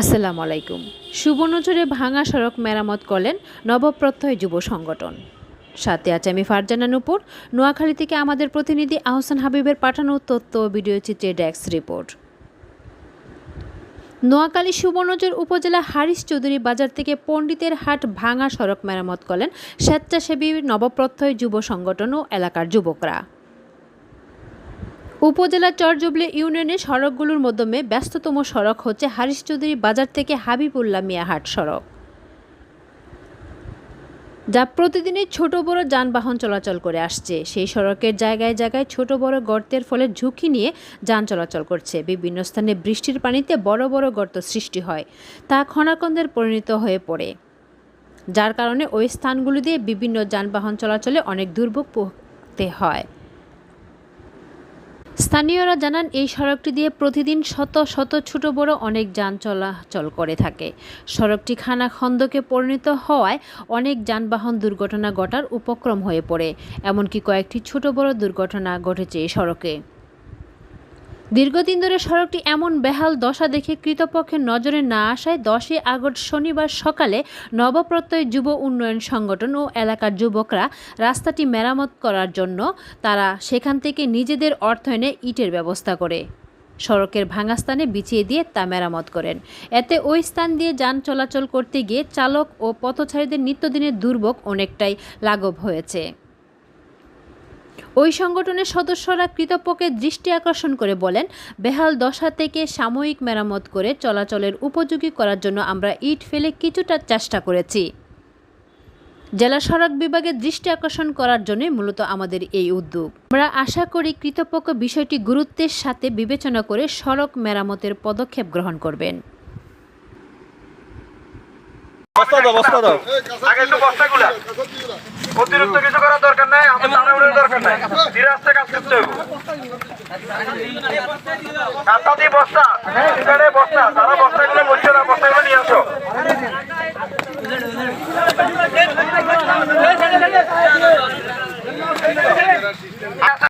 আসসালামু আলাইকুম। সুবর্ণচরে ভাঙা সড়ক মেরামত করলেন নবপ্রত্যয় যুব সংগঠন। সাথে আছে আমি ফারজানা নুপুর। নোয়াখালী থেকে আমাদের প্রতিনিধি আহসান হাবিবের পাঠানো তথ্য ভিডিও চিত্রে ডেস্ক রিপোর্ট। নোয়াখালী সুবর্ণচর উপজেলা হারিস চৌধুরী বাজার থেকে পণ্ডিতের হাট ভাঙা সড়ক মেরামত করলেন স্বেচ্ছাসেবী নবপ্রত্যয় যুব সংগঠন ও এলাকার যুবকরা। উপজেলার চরজবলি ইউনিয়নের সড়কগুলোর মাধ্যমে ব্যস্ততম সড়ক হচ্ছে হারিশ চৌধুরী বাজার থেকে হাবিবুল্লাহ মিয়াহাট সড়ক, যা প্রতিদিনই ছোট বড় যানবাহন চলাচল করে আসছে। সেই সড়কের জায়গায় জায়গায় ছোট বড় গর্তের ফলে ঝুঁকি নিয়ে যান চলাচল করছে। বিভিন্ন স্থানে বৃষ্টির পানিতে বড় বড় গর্ত সৃষ্টি হয়, তা খনাকন্দের পরিণত হয়ে পড়ে। যার কারণে ওই স্থানগুলি দিয়ে বিভিন্ন যানবাহন চলাচলে অনেক দুর্ভোগ পোহাতে হয়। স্থানীয়রা জানান, এই সড়কটি দিয়ে প্রতিদিন শত শত ছোট বড় অনেক যান চলাচল করে থাকে। সড়কটি খানা খন্দকে পরিণত হওয়ায় অনেক যানবাহন দুর্ঘটনা ঘটার উপক্রম হয়ে পড়ে। এমনকি কয়েকটি ছোট বড় দুর্ঘটনা ঘটেছে এই সড়কে। দীর্ঘদিন ধরে সড়কটি এমন বেহাল দশা দেখে কৃতপক্ষের নজরে না আসায় দশই আগস্ট শনিবার সকালে নবপ্রত্যয় যুব উন্নয়ন সংগঠন ও এলাকার যুবকরা রাস্তাটি মেরামত করার জন্য তারা সেখান থেকে নিজেদের অর্থায়নে ইটের ব্যবস্থা করে। সড়কের ভাঙা স্থানে বিছিয়ে দিয়ে তা মেরামত করেন। এতে ওই স্থান দিয়ে যান চলাচল করতে গিয়ে চালক ও পথচারীদের নিত্যদিনের দুর্ভোগ অনেকটাই লাঘব হয়েছে। ওই সংগঠনের সদস্যরা কৃতপক্ষের দৃষ্টি আকর্ষণ করে বলেন, বেহাল দশা থেকে সাময়িক মেরামত করে চলাচলের উপযোগী করার জন্য আমরা ইট ফেলে কিছুটা চেষ্টা করেছি। জেলা সড়ক বিভাগের দৃষ্টি আকর্ষণ করার জন্য মূলত আমাদের এই উদ্যোগ। আমরা আশা করি কৃতপক্ষ বিষয়টি গুরুত্বের সাথে বিবেচনা করে সড়ক মেরামতের পদক্ষেপ গ্রহণ করবেন। বস্তা দাও বস্তা দাও। আগে একটু বস্তাগুলা। অতিরিক্ত কিছু করার দরকার নাই আমার তাড়াহুড়োর দরকার নাই। ধীরে আস্তে কাজ করতে হবে। কাঁথা দিয়ে বস্তা বস্তা গুলো বস্তাগুলো